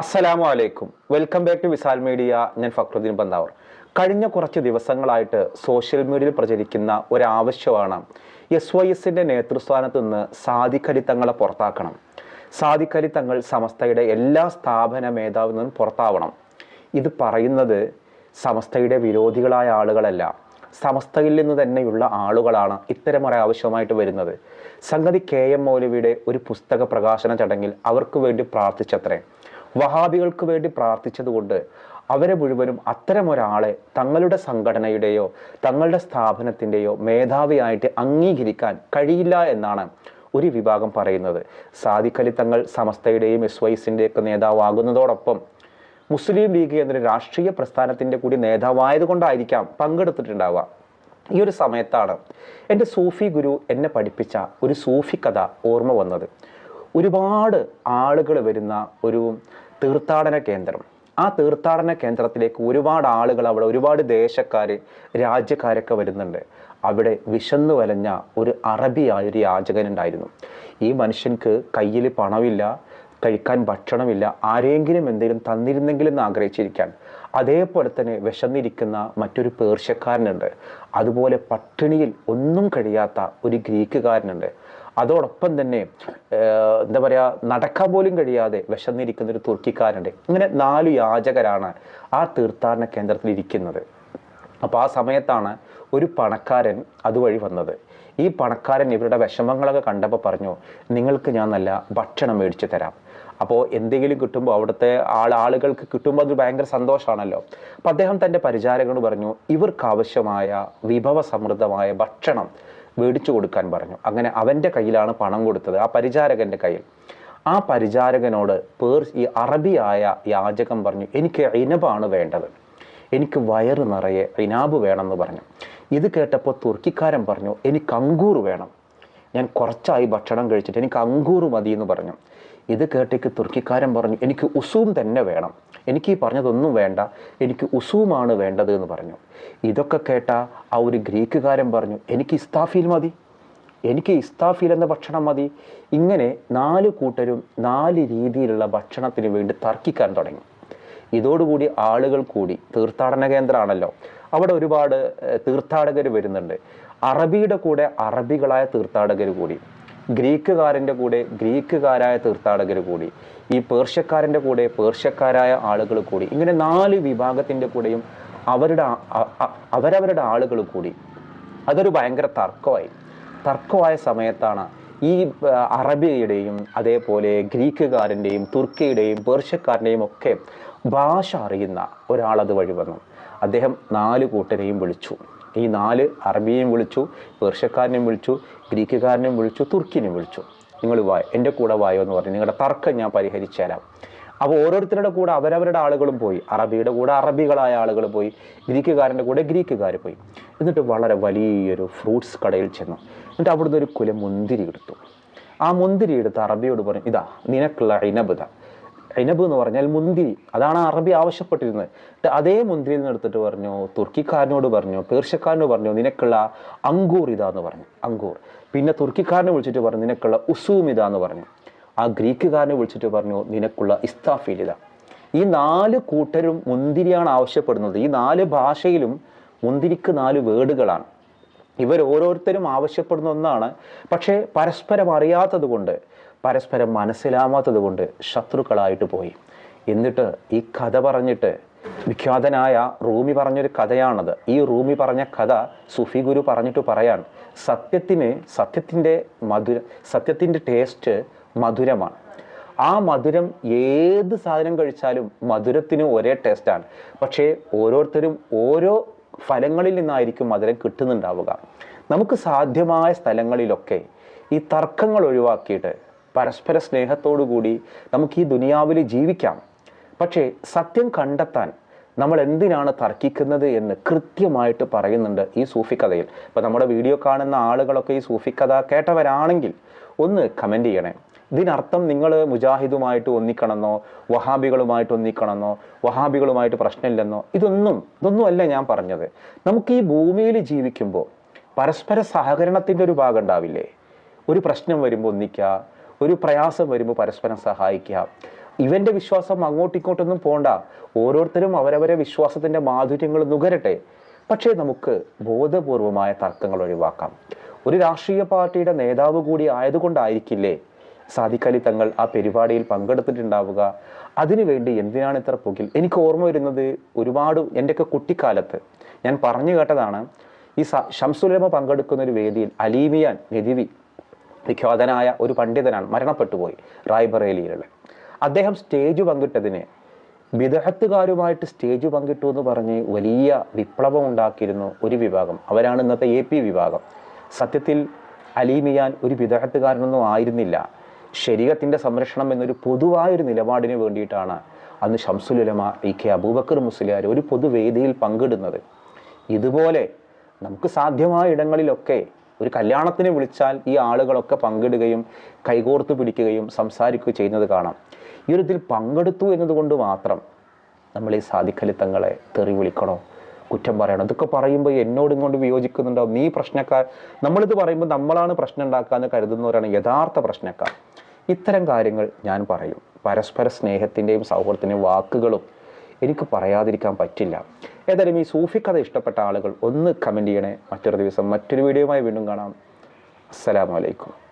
അസ്സലാമു അലൈക്കും welcome back to Wisal media. ഞാൻ ഫക്രുദ്ദീൻ ബന്ദാവർ. കഴിഞ്ഞ കുറച്ച് ദിവസങ്ങളായിട്ട് സോഷ്യൽ മീഡിയയിൽ പ്രചരിക്കുന്ന ഒരാവശ്യമാണ് എസ് വൈ എസിന്റെ നേതൃസ്ഥാനത്ത് നിന്ന് സാധിക്കലി തങ്ങളെ പുറത്താക്കണം. സാധിക്കലി തങ്ങൾ സമസ്തയുടെ എല്ലാ സ്ഥാപന മേധാവിൽ നിന്നും പുറത്താവണം. ഇത് പറയുന്നത് സമസ്തയുടെ വിരോധികളായ ആളുകളല്ല. സമസ്തയിൽ നിന്ന് തന്നെയുള്ള ആളുകളാണ് ഇത്തരമൊരു ആവശ്യമായിട്ട് വരുന്നത്. സംഗതി കെ എം മൗലവിയുടെ ഒരു പുസ്തക പ്രകാശന ചടങ്ങിൽ അവർക്ക് വേണ്ടി പ്രാർത്ഥിച്ചത്രേ. വഹാബികൾക്ക് വേണ്ടി പ്രാർത്ഥിച്ചതുകൊണ്ട് അവരെ മുഴുവനും അത്തരമൊരാളെ തങ്ങളുടെ സംഘടനയുടെയോ തങ്ങളുടെ സ്ഥാപനത്തിന്റെയോ മേധാവിയായിട്ട് അംഗീകരിക്കാൻ കഴിയില്ല എന്നാണ് ഒരു വിഭാഗം പറയുന്നത്. സാദിഖലി തങ്ങൾ സമസ്തയുടെയും എസ് വൈസിന്റെയൊക്കെ നേതാവാകുന്നതോടൊപ്പം മുസ്ലിം ലീഗ് എന്നൊരു രാഷ്ട്രീയ പ്രസ്ഥാനത്തിന്റെ കൂടി നേതാവായതുകൊണ്ടായിരിക്കാം പങ്കെടുത്തിട്ടുണ്ടാവുക. ഈ ഒരു സമയത്താണ് എന്റെ സൂഫി ഗുരു എന്നെ പഠിപ്പിച്ച ഒരു സൂഫി കഥ ഓർമ്മ വന്നത്. ഒരുപാട് ആളുകൾ വരുന്ന ഒരു തീർത്ഥാടന കേന്ദ്രം. ആ തീർത്ഥാടന കേന്ദ്രത്തിലേക്ക് ഒരുപാട് ആളുകൾ അവിടെ ഒരുപാട് ദേശക്കാർ രാജ്യക്കാരൊക്കെ വരുന്നുണ്ട്. അവിടെ വിശന്നു വലഞ്ഞ ഒരു അറബിയായ ഒരു യാചകനുണ്ടായിരുന്നു. ഈ മനുഷ്യൻക്ക് കയ്യിൽ പണമില്ല കഴിക്കാൻ ഭക്ഷണമില്ല ആരെങ്കിലും എന്തെങ്കിലും തന്നിരുന്നെങ്കിലും എന്ന് ആഗ്രഹിച്ചിരിക്കാൻ. അതേപോലെ തന്നെ വിശന്നിരിക്കുന്ന മറ്റൊരു പേർഷ്യക്കാരനുണ്ട്. അതുപോലെ പട്ടിണിയിൽ ഒന്നും കഴിയാത്ത ഒരു ഗ്രീക്കുകാരനുണ്ട്. അതോടൊപ്പം തന്നെ എന്താ പറയുക നടക്കാൻ പോലും കഴിയാതെ വിശന്നിരിക്കുന്ന ഒരു തുർക്കിക്കാരുണ്ട് ഇങ്ങനെ നാലു യാചകരാണ് ആ തീർത്ഥാടന കേന്ദ്രത്തിൽ ഇരിക്കുന്നത്. അപ്പോൾ ആ സമയത്താണ് ഒരു പണക്കാരൻ അതുവഴി വന്നത്. ഈ പണക്കാരൻ ഇവരുടെ വിഷമങ്ങളൊക്കെ കണ്ടപ്പോൾ പറഞ്ഞു നിങ്ങൾക്ക് ഞാൻ നല്ല ഭക്ഷണം മേടിച്ചു തരാം. അപ്പോൾ എന്തെങ്കിലും കിട്ടുമ്പോൾ അവിടുത്തെ ആൾ ആളുകൾക്ക് കിട്ടുമ്പോൾ അത് ഭയങ്കര സന്തോഷമാണല്ലോ അപ്പം അദ്ദേഹം തന്റെ പരിചാരകനോട് പറഞ്ഞു ഇവർക്ക് ആവശ്യമായ വിഭവസമൃദ്ധമായ ഭക്ഷണം മേടിച്ചു കൊടുക്കാൻ പറഞ്ഞു. അങ്ങനെ അവന്റെ കയ്യിലാണ് പണം കൊടുത്തത് ആ പരിചാരകന്റെ കയ്യിൽ. ആ പരിചാരകനോട് പേർസ് ഈ അറബിയായ യാചകൻ പറഞ്ഞു എനിക്ക് ഇനബാണ് വേണ്ടത്. എനിക്ക് വയറ് നിറയെ ഇനാബ് വേണമെന്ന് പറഞ്ഞു. ഇത് കേട്ടപ്പോൾ തുർക്കിക്കാരൻ പറഞ്ഞു എനിക്ക് അങ്കൂർ വേണം. ഞാൻ കുറച്ചായി ഭക്ഷണം കഴിച്ചിട്ട് എനിക്ക് അങ്കൂർ മതി എന്ന് പറഞ്ഞു. ഇത് കേട്ടേക്ക് തുർക്കിക്കാരൻ പറഞ്ഞു എനിക്ക് ഉസൂം തന്നെ വേണം. എനിക്ക് ഈ പറഞ്ഞതൊന്നും വേണ്ട. എനിക്ക് ഉസൂമാണ് വേണ്ടത് എന്ന് പറഞ്ഞു. ഇതൊക്കെ കേട്ട ആ ഒരു ഗ്രീക്കുകാരൻ പറഞ്ഞു എനിക്ക് ഇസ്താഫീൽ മതി. എനിക്ക് ഇസ്താഫീൽ എന്ന ഭക്ഷണം മതി. ഇങ്ങനെ നാല് കൂട്ടരും നാല് രീതിയിലുള്ള ഭക്ഷണത്തിന് വേണ്ടി തർക്കിക്കാൻ തുടങ്ങി. ഇതോടുകൂടി ആളുകൾ കൂടി തീർത്ഥാടന കേന്ദ്രമാണല്ലോ. അവിടെ ഒരുപാട് തീർത്ഥാടകർ വരുന്നുണ്ട്. അറബിയുടെ കൂടെ അറബികളായ തീർത്ഥാടകർ കൂടി ഗ്രീക്കുകാരന്റെ കൂടെ ഗ്രീക്കുകാരായ തീർത്ഥാടകർ കൂടി ഈ പേർഷ്യക്കാരന്റെ കൂടെ പേർഷ്യക്കാരായ ആളുകൾ കൂടി ഇങ്ങനെ നാല് വിഭാഗത്തിന്റെ കൂടെയും അവരുടെ അവരവരുടെ ആളുകൾ കൂടി. അതൊരു ഭയങ്കര തർക്കമായി. തർക്കമായ സമയത്താണ് ഈ അറബിയുടെയും അതേപോലെ ഗ്രീക്കുകാരന്റെയും തുർക്കിയുടെയും പേർഷ്യക്കാരന്റെയും ഒക്കെ ഭാഷ അറിയുന്ന ഒരാളത് വഴി വന്നു. അദ്ദേഹം നാല് കൂട്ടരെയും വിളിച്ചു. ഈ നാല് അറബിയെയും വിളിച്ചു പേർഷ്യക്കാരനെയും വിളിച്ചു ഗ്രീക്കുകാരനെയും വിളിച്ചു തുർക്കിനെയും വിളിച്ചു. നിങ്ങൾ വായ എന്റെ കൂടെ വായോ എന്ന് പറഞ്ഞു. നിങ്ങളുടെ തർക്കം ഞാൻ പരിഹരിച്ചു തരാം. അപ്പോൾ ഓരോരുത്തരുടെ കൂടെ അവരവരുടെ ആളുകളും പോയി. അറബിയുടെ കൂടെ അറബികളായ ആളുകൾ പോയി. ഗ്രീക്കുകാരന്റെ കൂടെ ഗ്രീക്കുകാർ പോയി. എന്നിട്ട് വളരെ വലിയൊരു ഫ്രൂട്ട്സ് കടയിൽ ചെന്നു. എന്നിട്ട് അവിടുന്ന് ഒരു കുല മുന്തിരി എടുത്തു. ആ മുന്തിരി എടുത്ത് അറബിയോട് പറഞ്ഞു ഇതാ നിനക്കുള്ള ഇനബ് ഇതാ എന്ന് പറഞ്ഞാൽ മുന്തിരി. അതാണ് അറബി ആവശ്യപ്പെട്ടിരുന്നത്. അതേ മുന്തിരിയിൽ നിന്ന് എടുത്തിട്ട് പറഞ്ഞു തുർക്കിക്കാരനോട് പറഞ്ഞു പേർഷ്യക്കാരനോട് പറഞ്ഞു നിനക്കുള്ള അങ്കൂർ ഇതാന്ന് പറഞ്ഞു. അങ്കൂർ. പിന്നെ തുർക്കിക്കാരനെ വിളിച്ചിട്ട് പറഞ്ഞു നിനക്കുള്ള ഉസൂം ഇതാന്ന് പറഞ്ഞു. ആ ഗ്രീക്കുകാരനെ വിളിച്ചിട്ട് പറഞ്ഞു നിനക്കുള്ള ഇസ്താഫീൽ ഇതാ. ഈ നാല് കൂട്ടരും മുന്തിരിയാണ് ആവശ്യപ്പെടുന്നത്. ഈ നാല് ഭാഷയിലും മുന്തിരിക്ക് നാല് വേർഡുകളാണ്. ഇവർ ഓരോരുത്തരും ആവശ്യപ്പെടുന്ന ഒന്നാണ്. പക്ഷേ പരസ്പരം അറിയാത്തത് കൊണ്ട് പരസ്പരം മനസ്സിലാവാത്തത് കൊണ്ട് ശത്രുക്കളായിട്ട് പോയി. എന്നിട്ട് ഈ കഥ പറഞ്ഞിട്ട് വിഖ്യാതനായ റൂമി പറഞ്ഞൊരു കഥയാണത്. ഈ റൂമി പറഞ്ഞ കഥ സുഫി ഗുരു പറഞ്ഞിട്ട് പറയാൻ സത്യത്തിന് സത്യത്തിന്റെ മധുര സത്യത്തിന്റെ ടേസ്റ്റ് മധുരമാണ്. ആ മധുരം ഏത് സാധനം കഴിച്ചാലും മധുരത്തിന് ഒരേ ടേസ്റ്റാണ് പക്ഷേ ഓരോരുത്തരും ഓരോ ഫലങ്ങളിൽ നിന്നായിരിക്കും മധുരം കിട്ടുന്നുണ്ടാവുക. നമുക്ക് സാധ്യമായ സ്ഥലങ്ങളിലൊക്കെ ഈ തർക്കങ്ങൾ ഒഴിവാക്കിയിട്ട് പരസ്പര സ്നേഹത്തോടു കൂടി നമുക്ക് ഈ ദുനിയാവിൽ ജീവിക്കാം. പക്ഷേ സത്യം കണ്ടെത്താൻ നമ്മൾ എന്തിനാണ് തർക്കിക്കുന്നത് എന്ന് കൃത്യമായിട്ട് പറയുന്നുണ്ട് ഈ സൂഫി കഥയിൽ. അപ്പോൾ നമ്മുടെ വീഡിയോ കാണുന്ന ആളുകളൊക്കെ ഈ സൂഫി കഥ കേട്ടവരാണെങ്കിൽ ഒന്ന് കമന്റ് ചെയ്യണേ. ഇതിനർത്ഥം നിങ്ങൾ മുജാഹിദുമായിട്ട് ഒന്നിക്കണമെന്നോ വഹാബികളുമായിട്ട് ഒന്നിക്കണമെന്നോ വഹാബികളുമായിട്ട് പ്രശ്നമില്ലെന്നോ ഇതൊന്നും ഇതൊന്നും അല്ല ഞാൻ പറഞ്ഞത്. നമുക്ക് ഈ ഭൂമിയിൽ ജീവിക്കുമ്പോൾ പരസ്പര സഹകരണത്തിന്റെ ഒരു ഭാഗം ഉണ്ടാവില്ലേ? ഒരു പ്രശ്നം വരുമ്പോൾ ഒന്നിക്കുക ഒരു പ്രയാസം വരുമ്പോൾ പരസ്പരം സഹായിക്കുക. ഇവന്റെ വിശ്വാസം അങ്ങോട്ടും ഇങ്ങോട്ടൊന്നും പോണ്ട. ഓരോരുത്തരും അവരവരെ വിശ്വാസത്തിന്റെ മാധുര്യങ്ങൾ നുകരട്ടെ. പക്ഷേ നമുക്ക് ബോധപൂർവമായ തർക്കങ്ങൾ ഒഴിവാക്കാം. ഒരു രാഷ്ട്രീയ പാർട്ടിയുടെ നേതാവ് കൂടി ആയതുകൊണ്ടായിരിക്കില്ലേ സാദിഖലി തങ്ങൾ ആ പരിപാടിയിൽ പങ്കെടുത്തിട്ടുണ്ടാവുക? അതിനുവേണ്ടി എന്തിനാണ് ഇത്ര പുകിൽ? എനിക്ക് ഓർമ്മ വരുന്നത് ഒരുപാട് എന്റെയൊക്കെ കുട്ടിക്കാലത്ത് ഞാൻ പറഞ്ഞു കേട്ടതാണ്. ഈ ശംസുലമ പങ്കെടുക്കുന്ന ഒരു വേദിയിൽ അലീമിയാൻ നദിവി വിഖ്യാതനായ ഒരു പണ്ഡിതനാണ്. മരണപ്പെട്ടു പോയി റായ്ബറേലിയിലുള്ള. അദ്ദേഹം സ്റ്റേജ് പങ്കിട്ടതിന് വിദഗ്ധക്കാരുമായിട്ട് സ്റ്റേജ് പങ്കിട്ടു എന്ന് പറഞ്ഞ് വലിയ വിപ്ലവം ഉണ്ടാക്കിയിരുന്നു ഒരു വിഭാഗം. അവരാണ് ഇന്നത്തെ എ പി വിഭാഗം. സത്യത്തിൽ അലീമിയാൻ ഒരു വിദഗ്ധക്കാരനൊന്നും ആയിരുന്നില്ല. ശരീരത്തിന്റെ സംരക്ഷണം എന്നൊരു പൊതുവായൊരു നിലപാടിന് വേണ്ടിയിട്ടാണ് അന്ന് ഷംസുലുലമ ഇ കെ അബൂബക്കർ മുസ്ലിയാർ ഒരു പൊതുവേദിയിൽ പങ്കിടുന്നത്. ഇതുപോലെ നമുക്ക് സാധ്യമായ ഇടങ്ങളിലൊക്കെ ഒരു കല്യാണത്തിന് വിളിച്ചാൽ ഈ ആളുകളൊക്കെ പങ്കിടുകയും കൈകോർത്ത് പിടിക്കുകയും സംസാരിക്കുകയും ചെയ്യുന്നത് കാണാം. ഈ ഒരു ഇതിൽ പങ്കെടുത്തു എന്നതുകൊണ്ട് മാത്രം നമ്മൾ ഈ സാധിക്കലിത്തങ്ങളെ തെറി വിളിക്കണോ കുറ്റം പറയണം ഇതൊക്കെ പറയുമ്പോൾ എന്നോട് ഇങ്ങോട്ട് വിയോജിക്കുന്നുണ്ടാവും നീ പ്രശ്നക്കാർ നമ്മളിത് പറയുമ്പോൾ നമ്മളാണ് പ്രശ്നം ഉണ്ടാക്കുക എന്ന് കരുതുന്നവരാണ് യഥാർത്ഥ പ്രശ്നക്കാർ. ഇത്തരം കാര്യങ്ങൾ ഞാൻ പറയും. പരസ്പര സ്നേഹത്തിന്റെയും സൗഹൃദത്തിന്റെയും വാക്കുകളും എനിക്ക് പറയാതിരിക്കാൻ പറ്റില്ല. ഏതായാലും ഈ സൂഫി കഥ ഇഷ്ടപ്പെട്ട ആളുകൾ ഒന്ന് കമന്റ് ചെയ്യണേ. മറ്റൊരു ദിവസം മറ്റൊരു വീഡിയോയുമായി വീണ്ടും കാണാം. അസ്സലാമലൈക്കും